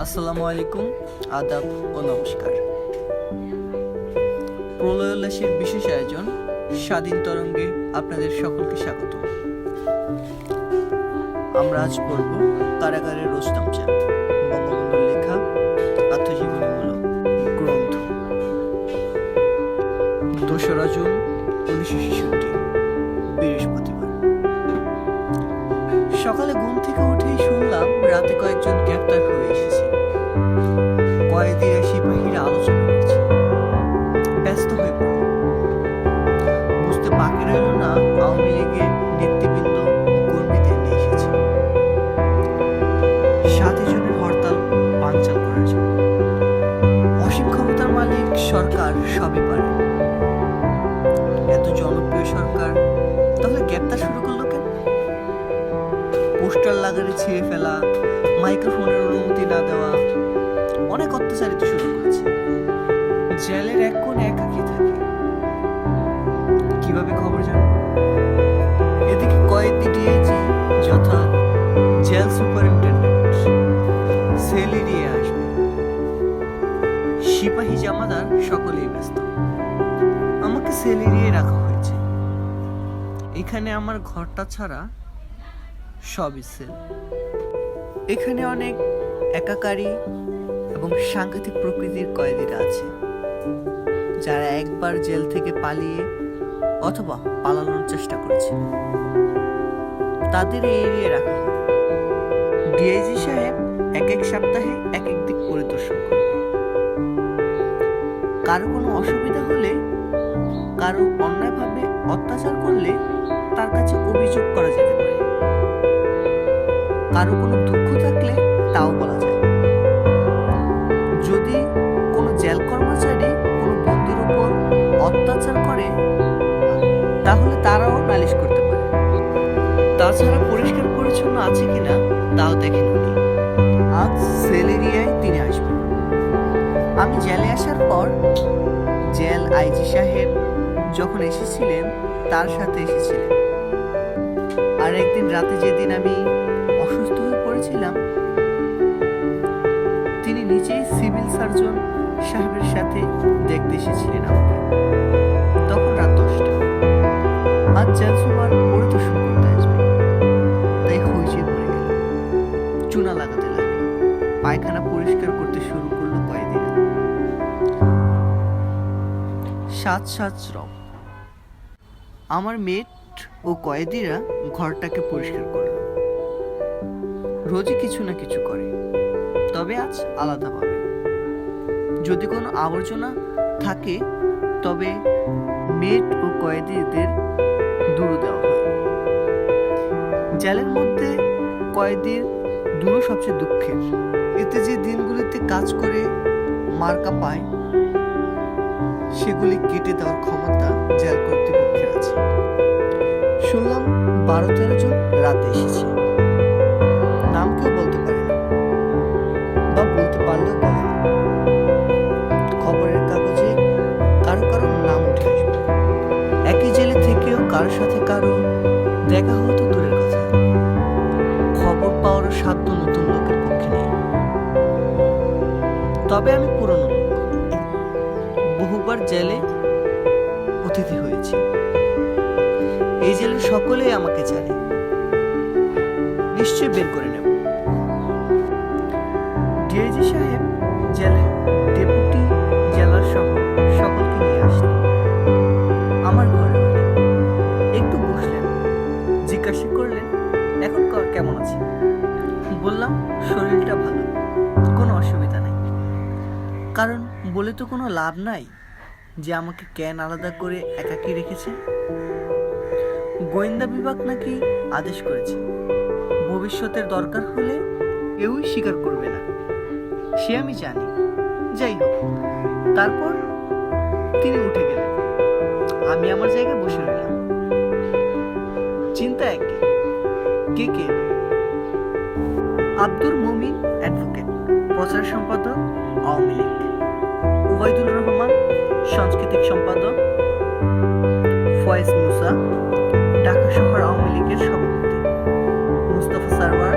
আসসালামু আলাইকুম, আদাব ও নমস্কার। প্রলয়োল্লাসের বিশেষ আয়োজন, স্বাধীন তরঙ্গে আপনাদের সকলকে স্বাগত। আমরা আজ পড়ব কারাগারের রোস্তাম চা বঙ্গবন্ধুর লেখা আত্মজীবনীমূলক গ্রন্থ। দোসরা জুন উনিশশো ছেষট্টি বৃহস্পতিবার সকালে ঘুম থেকে উঠেই শুনলাম রাতে কয়েকজন গ্রেপ্তার হয়ে এসেছে। কয়েদিরা সিপাহীরা আলোচনা করছে। ব্যস্ত হয়ে পড়ল। বুঝতে বাকি রইল না, আওয়ামী লীগের নেতৃবৃন্দ কর্মীদের নিয়ে এসেছে। সাতই পোস্টার লাগারে ছিঁড়ে ফেলা, মাইক্রোফোনের অনুমতি না দেওয়া, অনেক অত্যাচারিত শুরু করেছে। জেলের এক কোণে একাকি থাকে। কীভাবে খবর জানব? এদিকে কয়েকটি ডিআইজি যথা জেল সুপারিনটেন্ডেন্ট সেল নিয়ে আসবে। সিপাহী জামাদার সকলেই ব্যস্ত। আমাকে সেল এড়িয়ে রাখা হয়েছে। এখানে আমার ঘরটা ছাড়া সবই সেল। এখানে অনেক একাকারী এবং সাংঘাতিক প্রকৃতির কয়েদিরা আছে, যারা একবার জেল থেকে পালিয়ে অথবা পালানোর চেষ্টা করেছে তাদের এড়িয়ে রাখা হয়। ডিআইজি সাহেব এক এক সপ্তাহে এক এক দিক পরিদর্শন করে। কারও কোনো অসুবিধা হলে কারও অন্যায়ভাবে অত্যাচার করলে তার কাছে অভিযোগ করা যেতে পারে। কারও কোনো দুঃখ থাকলে তাও বলা যায়। যদি কোনো জেল কর্মচারী কোনো বন্দির উপর অত্যাচার করে, তাহলে তারাও নালিশ করতে পারে। তাছাড়া পরিষ্কার পরিচ্ছন্ন আছে কিনা তাও দেখেন উনি। আজ সেল এরিয়ায় তিনি আসবেন। আমি জেলে আসার পর জেল আইজি সাহেব যখন এসেছিলেন, তার সাথে এসেছিলেন। আর একদিন রাতে যেদিন আমি অসুস্থ হয়ে পড়েছিলাম। তিনি নিজেই সিভিল সার্জন সাহেবের সাথে দেখতে এসেছিলেন আমাকে। তখন রাত দশটা। আজ জেল সুপার পরিদর্শন করতে আসবে। তাই হইচে পড়ে গেল। চুনা লাগাতে লাগল। পায়খানা পরিষ্কার করতে শুরু করল কয়েদিরা। সাত সাত শ্রম। আমার মেট ও কয়েদিরা ঘরটাকে পরিষ্কার করল। রোজই কিছু না কিছু করে। তবে আজ আলাদাভাবে যদি কোনো আবর্জনা থাকে, তবে মেট ও কয়েদিদের দূর দেওয়া হয়। জেলের মধ্যে কয়েদির দূর সবচেয়ে দুঃখের। এতে যে দিনগুলিতে কাজ করে মার্কা পায়, সেগুলি কেটে দেওয়ার ক্ষমতা জেল কর্তৃপক্ষের আছে। শুনলাম বারো তেরো জন রাতে এসেছে। কারোর সাথে কারও দেখা হতো দূরের কথা? খবর পাওয়ার সাধ্য নতুন লোকের পক্ষে নেই। তবে আমি পুরনো লোক। বহুবার জেলে অতিথি হয়েছি। এই জেলে সকলেই আমাকে জানে। নিশ্চয়ই বের করে শরীরটা ভালো, কোনো অসুবিধা নেই। কারণ বলে তো কোনো লাভ নাই যে আমাকে কেন আলাদা করে একাকি রেখেছে। গোয়েন্দা বিভাগ নাকি আদেশ করেছে, ভবিষ্যতের দরকার হলে কেউই স্বীকার করবে না। সে আমি জানি। যাই হোক, তারপর তিনি উঠে গেলেন। আমি আমার জায়গায় বসে রইলাম। চিন্তা একই, কে কে? আব্দুর মুমিন অ্যাডভোকেট, প্রচার সম্পাদক আওয়ামী লীগ। ওবায়দুল রহমান, সাংস্কৃতিক সম্পাদক ফয়েজ মুসা, ঢাকা শহর আওয়ামী লীগের সভাপতি। মুস্তফা সারওয়ার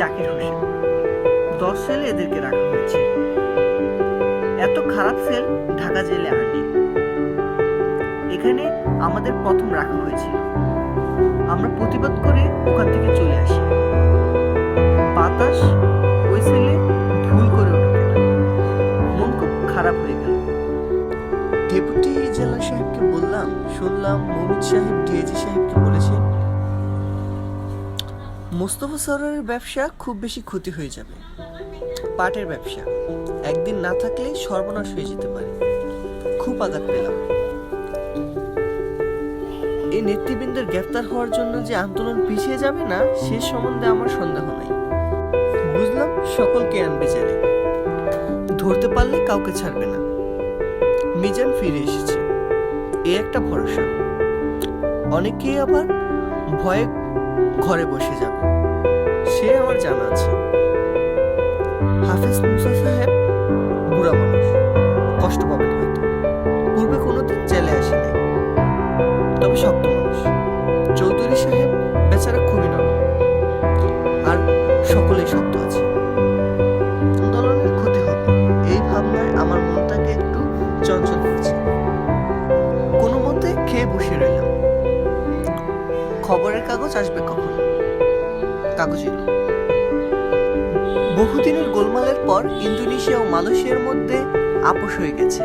জাকির হোসেন দশ সেলে এদেরকে রাখা হয়েছে। এত খারাপ সেল ঢাকা জেলে আনি এখানে আমাদের প্রথম রাখা হয়েছিল আমরা প্রতিবাদ করে ওখান থেকে চলে আসি। বাতাস ওই সেলে ভুল করে ওঠে। মন খুব খারাপ হয়ে গেল। ডেপুটি জেলা সাহেবকে বললাম, শুনলাম মমিন সাহেব ডিএজি সাহেবকে বলেছেন মোস্তফা সরোয়ারের ব্যবসা খুব বেশি ক্ষতি হয়ে যাবে। পাটের ব্যবসা। একদিন না থাকলে সর্বনাশ হয়ে যেতে পারে। খুব আঘাত পেলাম। এই নেতৃবৃন্দের গ্রেফতার হওয়ার জন্য যে আন্দোলন পিছিয়ে যাবে না, সে সম্বন্ধে আমার সন্দেহ নাই। বুঝলাম, সকলকে আনবে জেলে। ধরতে পারলে কাউকে ছাড়বে না। মিজান ফিরে এসেছে। এ একটা ভরসা। অনেকেই আবার ভয়ে ঘরে বসে যাবে। সে আমার জানা আছে। হাফেজ মুসা সাহেব বুড়া মানুষ, কষ্ট পাবেন হয়তো। পূর্বে কোনোদিন জেলে আসেনি। তবে শক্ত মানুষ। চৌধুরী সাহেব বেচারা খুবই নরম। আর সকলেই শক্ত আছে। আন্দোলনের ক্ষতি হবে। এই ভাবনায় আমার মনটাকে একটু চঞ্চল করছে। কোনো মতে খেয়ে বসে রইলাম। খবরের কাগজ আসবে কখন? কাগজ বহুদিনের গোলমালের পর ইন্দোনেশিয়া ও মালয়েশিয়ার মধ্যে আপোষ হয়ে গেছে।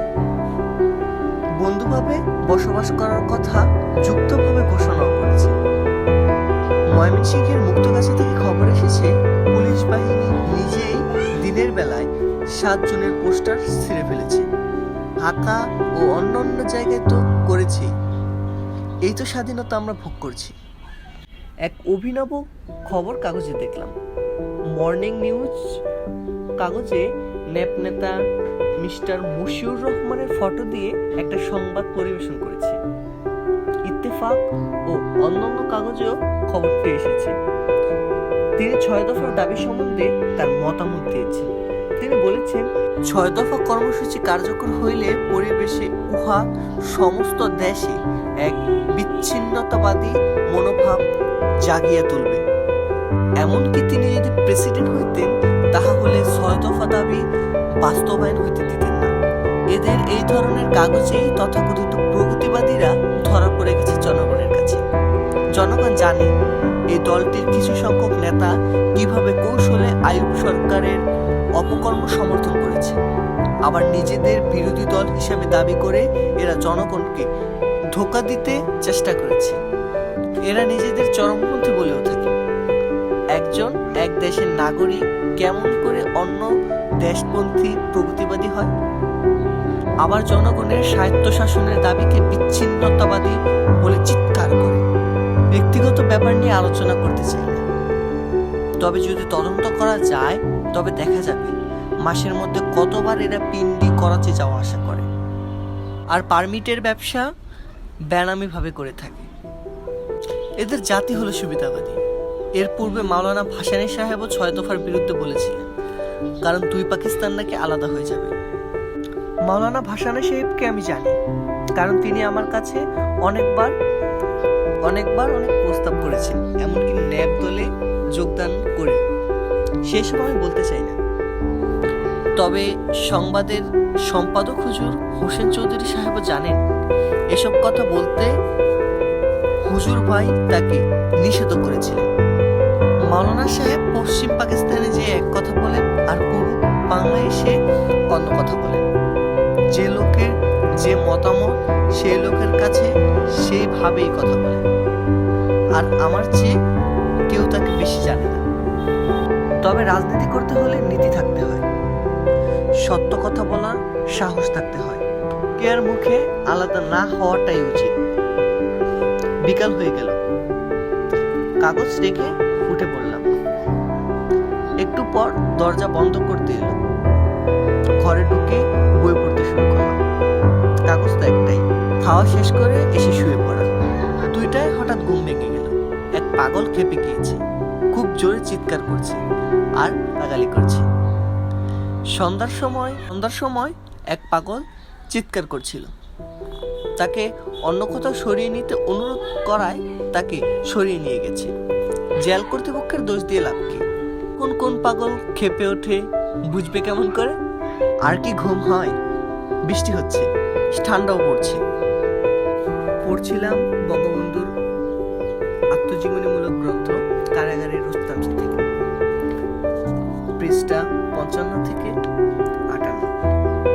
বন্ধুভাবে বসবাস করার কথা যুক্তভাবে ঘোষণাও করেছে। ময়মনসিংহের মুক্তগাছা থেকে খবর এসেছে, পুলিশ বাহিনী নিজেই দিনের বেলায় সাত জনের পোস্টার ছিঁড়ে ফেলেছে। ঢাকা ও অন্য অন্য জায়গায় তো করেছি এই তো স্বাধীনতা আমরা ভোগ করছি। এক অভিনব খবর কাগজে দেখলাম। মর্নিং নিউজ, কাগজে ন্যাপ নেতা মিস্টার মুশিউর রহমানের ফটো দিয়ে একটা সংবাদ পরিবেশন করেছে। ইত্তেফাক ও অন্যান্য কাগজেও খবরটি এসেছে। তিনি ছয় দফার দাবি সম্বন্ধে তার মতামত দিয়েছেন তিনি বলেছেন, ছয় দফা কর্মসূচি কার্যকর হইলে পরিবেশে উহা সমস্ত দেশে এক বিচ্ছিন্নতাবাদী মনোভাব জাগিয়ে তুলবে। এমনকি তিনি যদি প্রেসিডেন্ট হইতেন তাহা হলে ছয় দফা দাবি বাস্তবায়ন হইতে দিতেন না। এদের এই ধরনের কাগজেই তথাকথিত প্রগতিবাদীরা ধরা পড়ে গেছে জনগণের কাছে। জনগণ জানে এই দলটির কিছু সংখ্যক নেতা কীভাবে কৌশলে আইয়ুব সরকারের অপকর্ম সমর্থন করেছে। আবার নিজেদের বিরোধী দল হিসেবে দাবি করে এরা জনগণকে ধোকা দিতে চেষ্টা করেছে। এরা নিজেদের চরমপন্থী বলেও থাকে। একজন এক দেশের নাগরিক কেমন করে অন্য দেশপন্থী প্রগতিবাদী হয়? আবার জনগণের স্বায়ত্ত শাসনের দাবিকে বিচ্ছিন্নতাবাদী বলে চিৎকার করে। ব্যক্তিগত ব্যাপার নিয়ে আলোচনা করতে চাই না। তবে যদি তদন্ত করা যায় তবে দেখা যাবে, মাসের মধ্যে কতবার এরা পিন্ডি করাচি যাওয়া আসা করে। আর পারমিটের ব্যবসা বেনামিভাবে করে থাকে। এদের জাতি হলো সুবিধাবাদী। এর পূর্বে মাওলানা ভাসানী সাহেবও ছয় দফার বিরুদ্ধে বলেছিলেন, কারণ দুই পাকিস্তান নাকি আলাদা হয়ে যাবে। মাওলানা ভাসানী সাহেবকে আমি জানি, কারণ তিনি আমার কাছে অনেকবার অনেকবার অনেক প্রস্তাব করেছেন, এমনকি ন্যাব দলে যোগদান করে। সময় আমি বলতে চাই না। তবে সংবাদের সম্পাদক হুজুর হোসেন চৌধুরী সাহেবও জানেন, এসব কথা বলতে হুজুর ভাই তাকে নিষেধ করেছিলেন। মাওলানা সাহেব পশ্চিম পাকিস্তানে যে এক কথা বলেন আর পূর্ব বাংলায় এসে অন্য কথা বলেন। যে লোকের যে মতামত সেই লোকের কাছে সেইভাবেই কথা বলে আর আমার চেয়ে কেউ তাকে বেশি জানে না। তবে রাজনীতি করতে হলে নীতি থাকতে হয়। সত্য কথা বলার সাহস থাকতে হয়। কেয়ার মুখে আলাদা না হওয়াটাই উচিত। বিকাল হয়ে গেল। কাগজ রেখে উঠে পড়লাম। একটু পর দরজা বন্ধ করতে এলো। ঘরে ঢুকে বই পড়তে শুরু করলাম। কাগজ তো একটাই। খাওয়া শেষ করে এসে শুয়ে পড়া। দুইটায় হঠাৎ ঘুম ভেঙে গেল। এক পাগল খেপে গিয়েছে। খুব জোরে চিৎকার করছে আর গালাগালি করছে। সন্ধ্যার সময় সন্ধ্যার সময় এক পাগল চিৎকার করছিল। তাকে অন্য কোথাও সরিয়ে নিতে অনুরোধ করায় তাকে সরিয়ে নিয়ে গেছে। জেল কর্তৃপক্ষের দোষ দিয়ে লাভ কি? কোন কোন পাগল খেপে ওঠে, বুঝবে কেমন করে? আর কি ঘুম হয়? বৃষ্টি হচ্ছে, ঠান্ডাও পড়ছে। পড়ছিলাম বঙ্গবন্ধুর আত্মজীবনীমূলক গ্রন্থ। কারাগারের রুস্তাম থেকে। পৃষ্ঠা পঞ্চান্ন থেকে